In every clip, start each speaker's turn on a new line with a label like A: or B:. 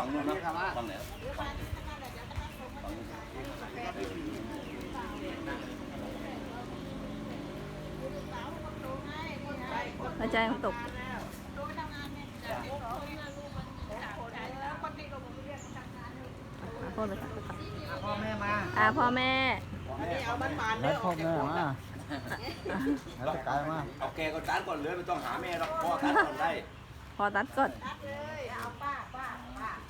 A: ฝั่งนู้นนะฝั่งไหน
B: หัวใจมันตกอะพ่อเลยค่ะ
C: พ่อแม่มา
B: อ่าพ่อแม่
C: แล้วพ่อแม่มาแล้วกายมา
A: เอาแกก็ตัดก่อนเลยไม่ต้องหาแม่หรอกพ่อตัดก่อนได้
B: พอตัดก่อน
C: ไปเถอ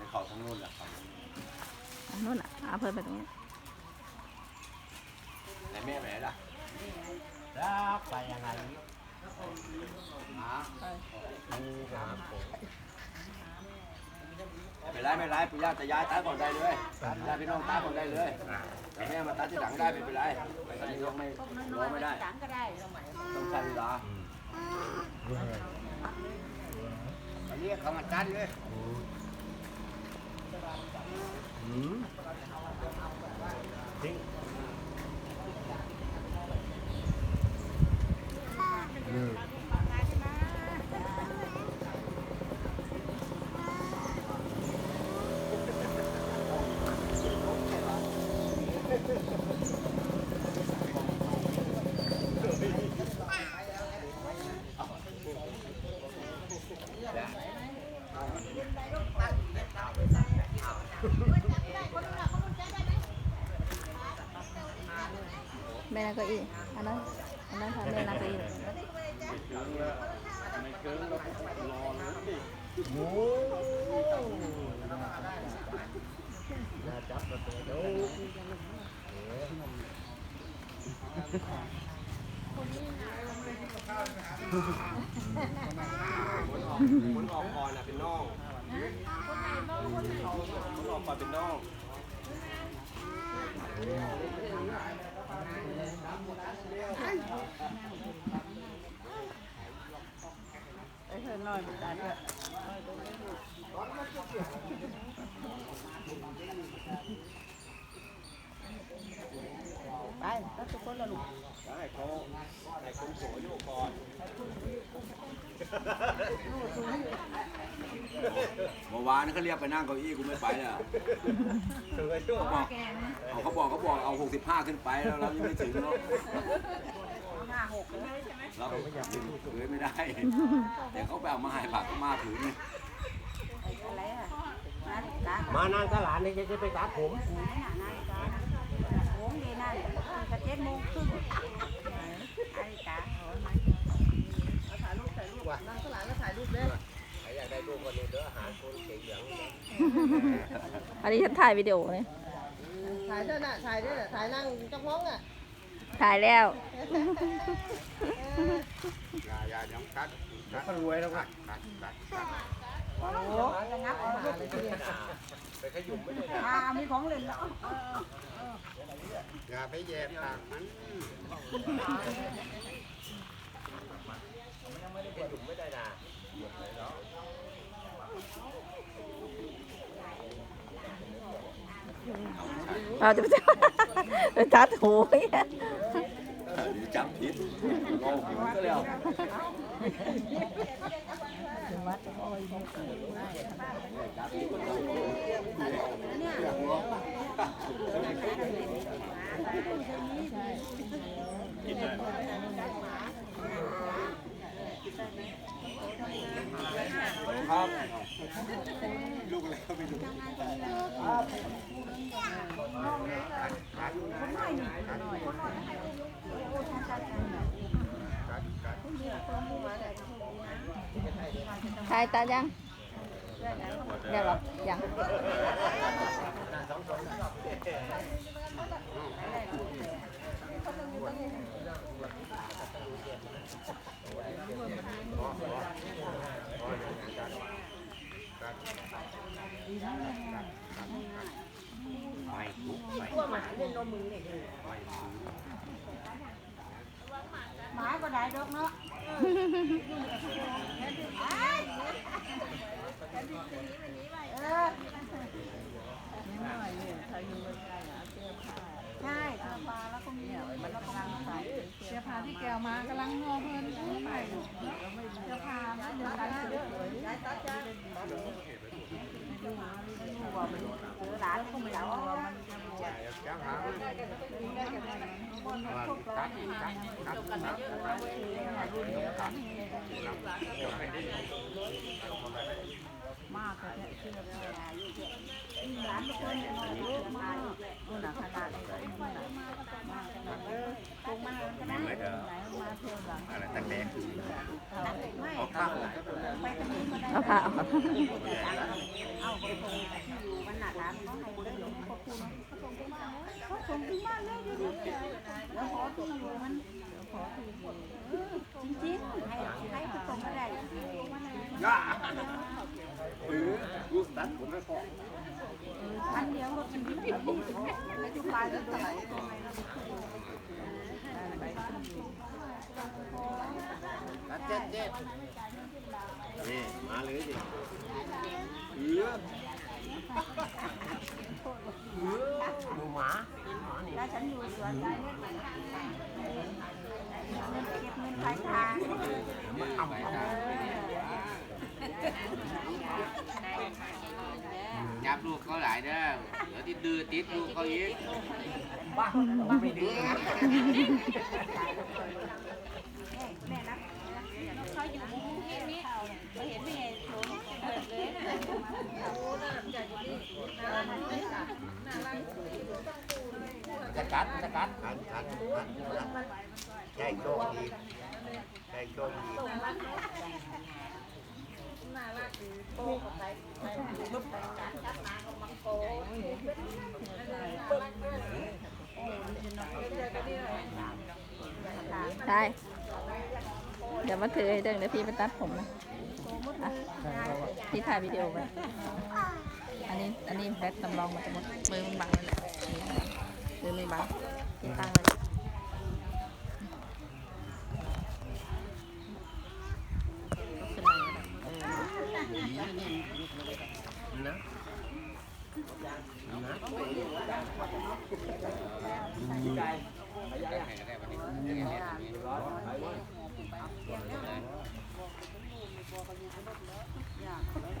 C: เขา
A: ทั้งนู้นแหละฝั่งนู้น
B: อะนู่นอะเอาเพิ่มไปตรงนี้
A: ไหนแม่ไปไหนล่ะ
C: แล้วไปยังไง
A: หาไม่เป็นไรไม่เป็นไรปู่ย่าตายายตัดก่อนได้เลยญาติพี่น้องตัดก่อนได้เลยแต่แม่มาตัดที่หลังได้ไม่เป็นไรไปตอนนี้ต้องไม่รอไม่ได้ต้องใช้เวลา
C: อันนี้เขามาตัดเลย ทิ้งนี่
B: แม่นั่งเก้าอี้อั นนั้นอันนั้นค่ะแม่นั่งเก้าอี้
C: โอ้น่าจับมาตัวเดียว
A: คนออกก่อนอะเป็นน้องคนออกก่อนเป็นน้อง
B: ไปตัดทุกคนละลูก
A: ได้เขาให้คนสวยอยู่ก่อน เมื่อวานเขาเรียกไปนั่งเก้าอี้กูไม่ไปเลยอะเขาบอกเอาเขาบอกเขาบอกเอา 65 ขึ้นไปแล้วเรายังไม่ถึงเนาะเราไม่อยากถึงเลยไม่ได้แต่เขาไปเอามาให้ผักก็มาผืนนึง
C: มานั่งกับหลานนี่จะไปตัดผม
D: uống đi này cả chết môn cưng ai cả
C: ใครอยากได้ลูกก็นี่เด้ อหาคนเก่งอย่าง
B: อันนี้ฉันถ่ายวิดีโอเลย
E: ถ่ายด้วยน่ะถ่ายด้วยน่ะถ่ายนั่งจักม้องอะ
B: ถ่ายแล้ว
C: อย่าอย่าย้ำกัดก็รวยแล้วค่ะกัดกัดกัด
D: ủa cái ngắp ở hà lên kia
C: ไปขยุ่มไม่ได้
D: à mấy con lên đó
C: อย่าไปแยบปากมันขยุ่มไม่ได้นะ
B: เราจะไปตัดหูเนี่ย
A: เดี๋ยวจับผิดงงผิวก็แล้วครับลูกอะไรก็ไม่รู้
B: ถ่ายตายังเดี๋ยวเหรอยัง
C: เพ
A: วกหมาเล่นมึงเนี่ย
D: หมาก็ได้ดอกเนาะเออใช่ปลาแล้วก็มีมันกำลังใส่
B: เสื้อผ้าที่แกวมากำลังงอเพิ่นใหม่เสื้อผ้าไม่เดือดร้อนเด้อ
D: เออห ลานก็ไม่เอา
B: เอาผ้าเอา
D: เอาไปส่งที่อยู่มันหนาร้านเขาให้ได้หลงขอบคุณเขาส่งถึงบ้านเลยเดี๋ยวนี้แล้วขอที่อยู่มันขอที่อยู่จริงๆให้ให้ไปส่งก็ได้
C: ย่า ปื้อลูกตัดผมไม่พอ
D: พันเดียวรถมันดีไม่ทุกรายเลยเท่าไหร่
C: ตัดเจ็ดเจ็ดนี่มาเลยดิ ดูหมา
D: แล้วฉันอยู่สวนเงินเก็บเงินปลายทาง
C: มันทำอะไรยับลูกเขาหลายเด้อเดี๋ยวติดดื้อติดลูกเขาอีกบ้าไม่ดื้อ
D: แม่รักเขาอยู่ที่นี่เขาเห็นไม่ไงโฉมเปิดเลย
C: จะกัดจะกัดกัดกัดกัดใช่โชคดีใช่โชคดี
B: ใช่เดี๋ยวมาถือให้เด้งเดี๋ยวพี่ไปตัดผมนะพี่ถ่ายวิดีโอไว้อันนี้ อันนี้แบตสำรองมาจะหมดมือมันบังเลยแหละมือไม่บังตั้งไว้ขึ้น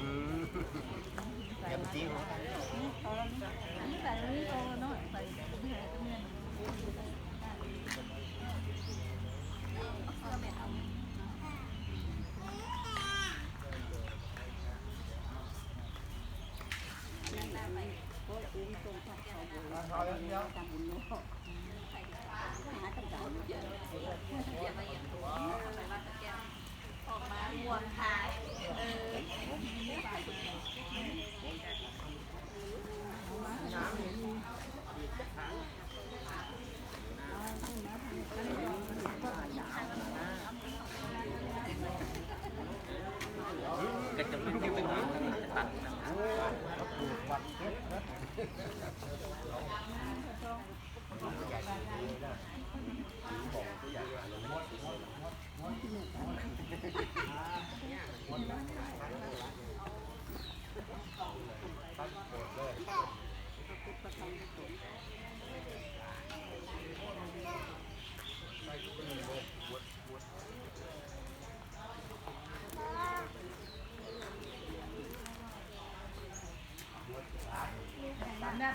B: อื
C: มอย่าไปตีหัวกัน
D: เ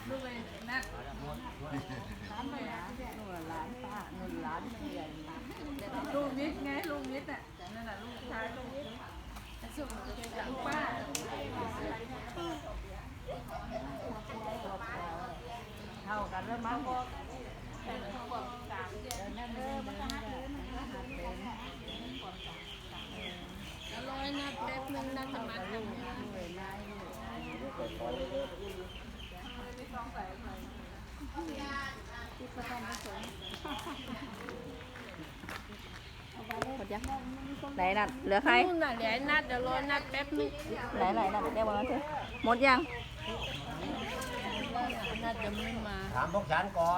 D: ลู
F: กเลยนัดลูกนิดไงลูกนิดอะนั่นน่ะลูกชายลูกนิดสุดลูกป้า
G: เท่ากันแล้วมั้ง
F: ร้อยนัดแป๊บนึงนัดจะมาทำหมดยังไหนนัดเลือใคร
G: นู่นน่ะเลยวไอ้นัดเดี๋ยนัดแป๊บนึง
F: นัดเดี๋ย วบอกแล้วเถอะหมดยัง
G: นัดจะไม่มา
C: ถามพวกฉันก่อน